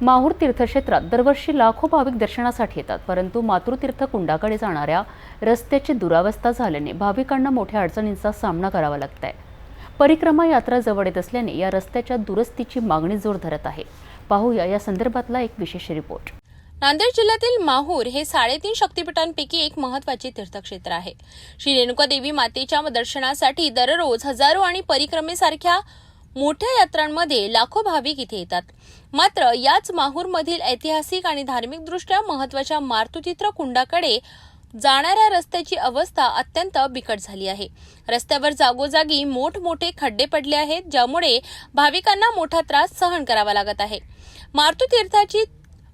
माहूर तीर्थक्षेत्रात दरवर्षी लाखो भाविक दर्शनासाठी येतात परंतु मातृतीर्थ कुंडाकडे जाणाऱ्या रस्त्याची दुरावस्था झाल्याने भाविकांना मोठ्या अडचणींचा सामना करावा लागत आहे परिक्रमा यात्रा जवळ येत असल्याने या रस्त्याच्या दुरुस्तीची मागणी जोर धरत आहे. पाहूया या संदर्भातला एक विशेष रिपोर्ट. नांदेड जिल्ह्यातील माहूर हे साडेतीन शक्तिपीठांपैकी एक महत्त्वाचे तीर्थक्षेत्र आहे. श्री रेणुका देवी मातेच्या दर्शनासाठी दररोज हजारो आणि परिक्रमेसारख्या मोठ्या यात्रांमध्ये लाखो भाविक इथे येतात. मात्र याच माहूरमधील ऐतिहासिक आणि धार्मिकदृष्ट्या महत्त्वाच्या मारुतीत्र कुंडाकडे जाणाऱ्या रस्त्याची अवस्था अत्यंत बिकट झाली आहे. रस्त्यावर जागोजागी मोठमोठे खड्डे पडले आहेत ज्यामुळे भाविकांना मोठा त्रास सहन करावा लागत आहे. मारुतीर्थाची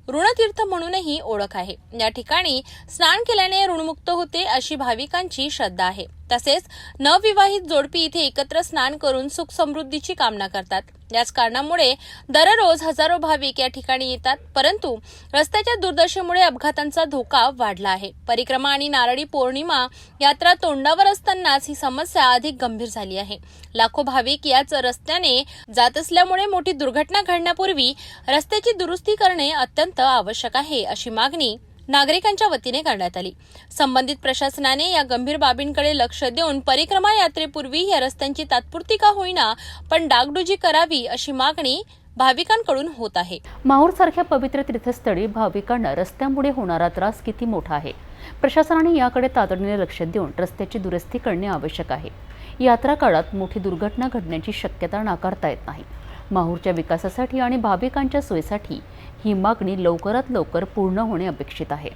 ऋणतीर्थ म्हणूनही ओळख आहे. या ठिकाणी स्नान केल्याने ऋणमुक्त होते अशी भाविकांची श्रद्धा आहे. तसेच नवविवाहित जोडपी इथे एकत्र स्नान करून सुख समृद्धीची कामना करतात. याच कारणामुळे दररोज हजारो भाविक या ठिकाणी येतात परंतु रस्त्याच्या दुर्दशेमुळे अपघातांचा धोका वाढला आहे. परिक्रमा आणि नारळी पौर्णिमा यात्रा तोंडावर असतानाच ही समस्या अधिक गंभीर झाली आहे. लाखो भाविक याच रस्त्याने जात असल्यामुळे मोठी दुर्घटना घडण्यापूर्वी रस्त्याची दुरुस्ती करणे अत्यंत आवश्यक आहे अशी मागणी नागरिकांच्या वतीने करण्यात आली. संबंधित प्रशासनाने या गंभीर बाबींकडे लक्ष देऊन परिक्रमा यात्रेपूर्वी या रस्त्यांची तात्पुरती का होईना पण डागडुजी करावी अशी मागणी भाविकांकडून होत आहे. माहूरसारख्या पवित्र तीर्थस्थळी भाविकांना रस्त्यामुळे होणारा त्रास किती मोठा आहे? प्रशासनाने याकडे तातडीने लक्ष देऊन रस्त्याची दुरुस्ती करणे आवश्यक आहे. यात्रा काळात मोठी दुर्घटना घडण्याची शक्यता नाकारता येत नाही. माहूरच्या विकासासाठी आणि भाविकांच्या सोयीसाठी ही मागणी लवकरात लवकर पूर्ण होणे अपेक्षित आहे.